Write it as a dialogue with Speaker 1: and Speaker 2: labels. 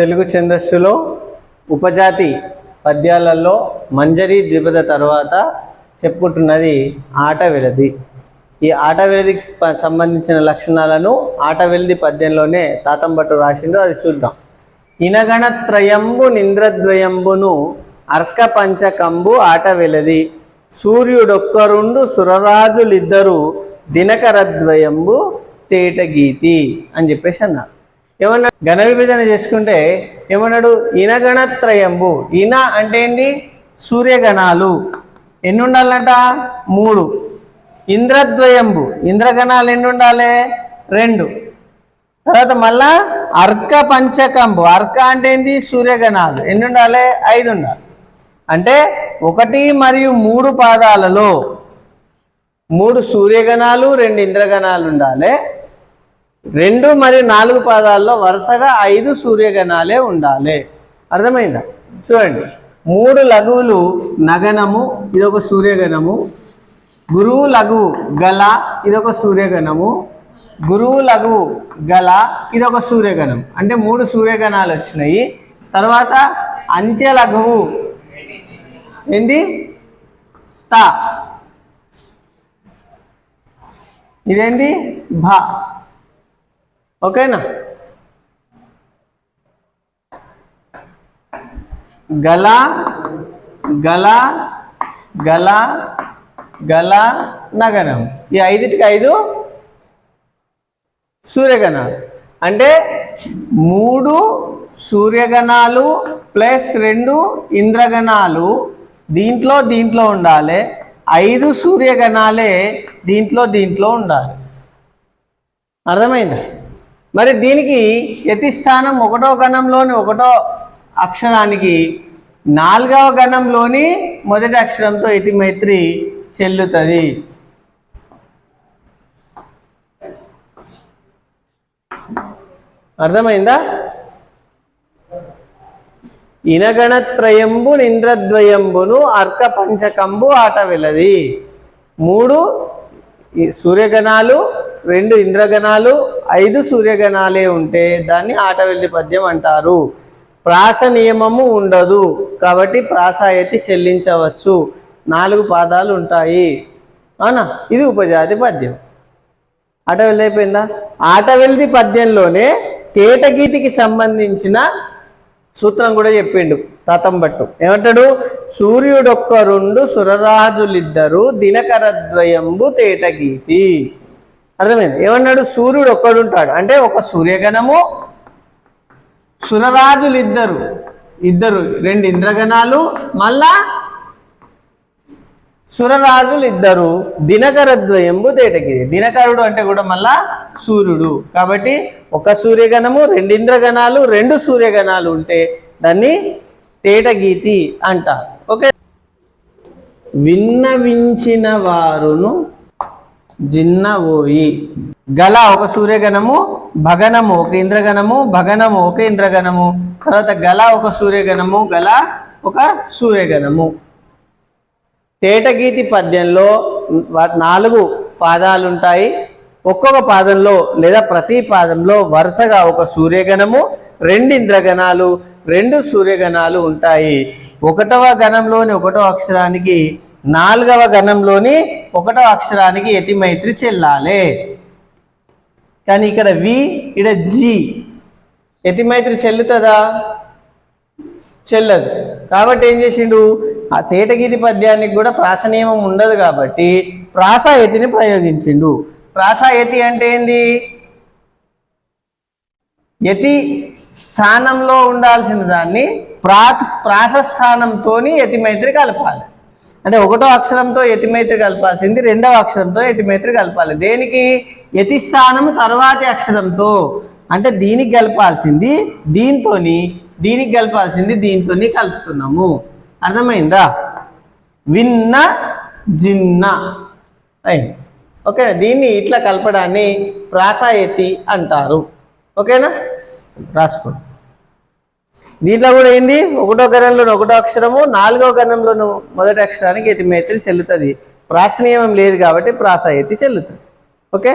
Speaker 1: తెలుగు ఛందస్సులో ఉపజాతి పద్యాలలో మంజరి ద్విపద తర్వాత చెప్పుకుంటున్నది ఆట విడది ఈ ఆట విడదికి సంబంధించిన లక్షణాలను ఆట విడది పద్యంలోనే తాతంబట్టు రాసిండు అది చూద్దాం. ఇనగణత్రయంబు నింద్రద్వయంబును అర్క పంచకంబు ఆట వెలది. సూర్యుడొక్కరుండు సురరాజులిద్దరు దినకరద్వయంబు తేటగీతి అని చెప్పేసి అన్నారు. ఏమన్నా ఘన విభజన చేసుకుంటే ఏమన్నాడు? ఇనగణత్రయంబు. ఇన అంటే ఏంది? సూర్యగణాలు. ఎన్ని ఉండాలంట మూడు. ఇంద్రద్వయంబు. ఇంద్రగణాలు ఎన్ని ఉండాలి రెండు. తర్వాత మళ్ళా అర్క పంచకంబు. అర్క అంటే ఏంది? సూర్యగణాలు. ఎన్ని ఉండాలి ఐదు ఉండాలి అంటే ఒకటి మరియు మూడు పాదాలలో మూడు సూర్యగణాలు రెండు ఇంద్రగణాలు ఉండాలి. రెండు మరియు నాలుగు పాదాల్లో వరుసగా ఐదు సూర్యగణాలే ఉండాలి. అర్థమైందా? చూడండి. మూడు లఘువులు నగనము ఇదొక సూర్యగణము. గురువు లఘువు గల ఇదొక సూర్యగణము. గురువు లఘువు గల ఇదొక సూర్యగణం అంటే మూడు సూర్యగణాలు వచ్చినాయి. తర్వాత అంత్య లఘువు ఏంది? త. ఇదేంటి భ. ఓకేనా? గల గల గల గల నగరం. ఈ ఐదుటికి ఐదు సూర్యగణాలు. అంటే మూడు సూర్యగణాలు ప్లస్ రెండు ఇంద్రగణాలు దీంట్లో దీంట్లో ఉండాలి. ఐదు సూర్యగణాలే దీంట్లో దీంట్లో ఉండాలి. అర్థమైందా? మరి దీనికి యతిస్థానం ఒకటో గణంలోని ఒకటో అక్షరానికి నాలుగవ గణంలోని మొదటి అక్షరంతో యతి మైత్రి చెల్లుతుంది. అర్థమైందా? ఇనగణత్రయంబు నింద్రద్వయంబును అర్క పంచకంబు ఆట వెళ్ళది మూడు సూర్యగణాలు రెండు ఇంద్రగణాలు ఐదు సూర్యగణాలే ఉంటే దాన్ని ఆటవెల్లి పద్యం అంటారు. ప్రాస నియమము ఉండదు కాబట్టి ప్రాసాయతి చెల్లించవచ్చు. నాలుగు పాదాలు ఉంటాయి. అవునా? ఇది ఉపజాతి పద్యం. ఆటవెల్ది అయిపోయిందా? ఆటవెల్ది పద్యంలోనే తేటగీతికి సంబంధించిన సూత్రం కూడా చెప్పిండు తాతంబట్టు. ఏమంటాడు? సూర్యుడొక్క రెండు సురరాజులిద్దరు దినకరద్వయంబు తేటగీతి. అర్థమైంది? ఏమన్నాడు? సూర్యుడు ఒక్కడుంటాడు. అంటే ఒక సూర్యగణము సురరాజులిద్దరు. ఇద్దరు రెండు ఇంద్రగణాలు మళ్ళా సురరాజులు ఇద్దరు దినకరద్వయంబు తేటగిరి. దినకరుడు అంటే కూడా మళ్ళా సూర్యుడు. కాబట్టి ఒక సూర్యగణము రెండు ఇంద్రగణాలు రెండు సూర్యగణాలు ఉంటే దాన్ని తేటగీతి అంటారు. ఓకే? విన్నవించిన వారును జిన్నవోయి. గల ఒక సూర్యగణము భగనము ఒక ఇంద్రగణము భగనము ఒక ఇంద్రగణము. తర్వాత గల ఒక సూర్యగణము గల ఒక సూర్యగణము. తేటగీతి పద్యంలో నాలుగు పాదాలు ఉంటాయి ఒక్కొక్క పాదంలో లేదా ప్రతి పాదంలో వరుసగా ఒక సూర్యగణము రెండు ఇంద్రగణాలు రెండు సూర్యగణాలు ఉంటాయి. ఒకటవ గణంలోని ఒకటో అక్షరానికి నాలుగవ గణంలోని ఒకటో అక్షరానికి యతిమైత్రి చెల్లాలి. కానీ ఇక్కడ వి ఇక్కడ జి. యతిమైత్రి చెల్లుతుందా? చెల్లదు. కాబట్టి ఏం చేసిండు? ఆ తేటగీతి పద్యానికి కూడా ప్రాసనియమం ఉండదు కాబట్టి ప్రాసాయతిని ప్రయోగించిండు. ప్రాసాయతి అంటే ఏంది? యతి స్థానంలో ఉండాల్సిన దాన్ని ప్రాక్ ప్రాస స్థానంతో యతిమైత్రి కలపాలి. అంటే ఒకటో అక్షరంతో యతిమైత్రి కలపాల్సింది రెండవ అక్షరంతో యతిమైత్రి కలపాలి. దేనికి? యతి స్థానం తర్వాతి అక్షరంతో. అంటే దీనికి కలపాల్సింది దీంతోని దీనికి కలపాల్సింది దీంతోని కలుపుతున్నాము. అర్థమైందా? విన్న జిన్న. అయింది ఓకే దీన్ని ఇట్లా కలపడాన్ని ప్రాసాయతి అంటారు. ఓకేనా? రాసుకోండి. దీంట్లో కూడా ఏంది? ఒకటో గణంలోని ఒకటో అక్షరము నాలుగో గణంలోను మొదటి అక్షరానికి యతి చెల్లుతుంది. ప్రాసనీయం లేదు కాబట్టి ప్రాసాయతి చెల్లుతుంది. ఓకే?